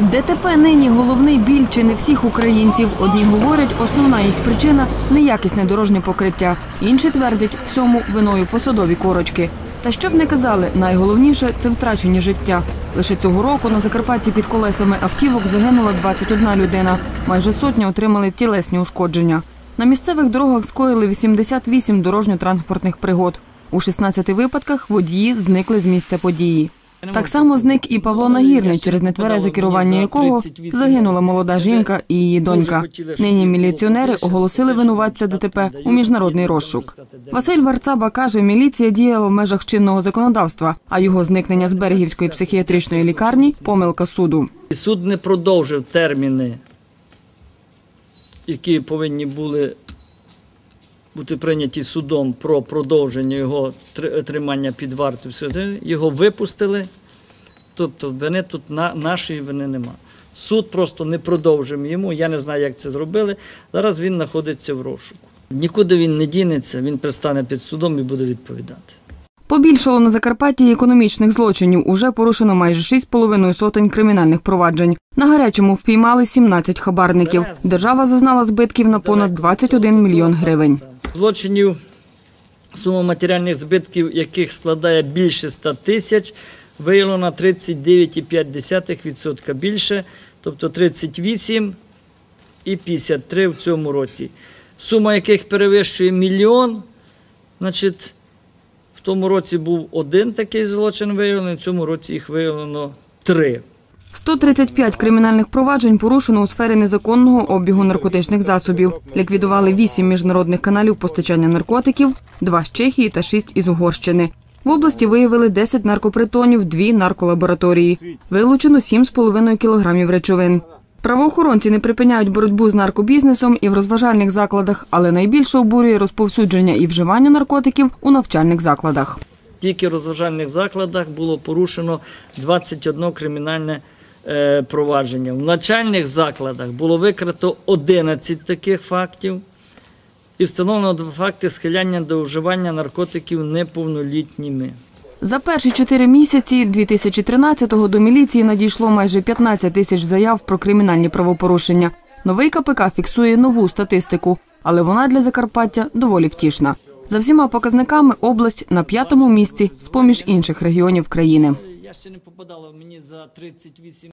ДТП нині головний біль чи не всіх українців. Одні говорять, основна їх причина неякісне дорожнє покриття. Інші твердять, всьому виною посадові корочки. Та що б не казали, найголовніше це втрачені життя. Лише цього року на Закарпатті під колесами автівок загинула 21 людина. Майже сотня отримали тілесні ушкодження. На місцевих дорогах скоїли 88 дорожньо-транспортних пригод. У 16 випадках водії зникли з місця події. Так само зник і Павло Нагірний, через нетверезе керування якого загинула молода жінка і її донька. Нині міліціонери оголосили винуватця ДТП у міжнародний розшук. Василь Варцаба каже, міліція діяла в межах чинного законодавства, а його зникнення з берегівської психіатричної лікарні помилка суду. Суд не продовжив терміни, які повинні були бути прийняті судом про продовження його тримання під вартою. Його випустили. Тобто вини тут на, нашої вини нема. Суд просто не продовжив йому. Я не знаю, як це зробили. Зараз він знаходиться в розшуку. Нікуди він не дінеться, він пристане під судом і буде відповідати. Побільшало на Закарпатті економічних злочинів. Уже порушено майже 6,5 сотень кримінальних проваджень. На гарячому впіймали 17 хабарників. Держава зазнала збитків на понад 21 мільйон гривень. Злочинів, сума матеріальних збитків, яких складає більше 100 тисяч, виявлено на 39,5% більше, тобто 38 і 53 в цьому році. Сума яких перевищує мільйон, значить, в тому році був один такий злочин виявлений, в цьому році їх виявлено три. 135 кримінальних проваджень порушено у сфері незаконного обігу наркотичних засобів. Ліквідували 8 міжнародних каналів постачання наркотиків, 2 з Чехії та 6 із Угорщини. В області виявили 10 наркопритонів, 2 нарколабораторії. Вилучено 7,5 кілограмів речовин. Правоохоронці не припиняють боротьбу з наркобізнесом і в розважальних закладах, але найбільше обурює розповсюдження і вживання наркотиків у навчальних закладах. Тільки в розважальних закладах було порушено 21 кримінальне провадження. В навчальних закладах було викрито 11 таких фактів і встановлено два факти схиляння до вживання наркотиків неповнолітніми. За перші чотири місяці 2013-го до міліції надійшло майже 15 тисяч заяв про кримінальні правопорушення. Новий КПК фіксує нову статистику, але вона для Закарпаття доволі втішна. За всіма показниками область на п'ятому місці з поміж інших регіонів країни. Я ще не попадала мені за 38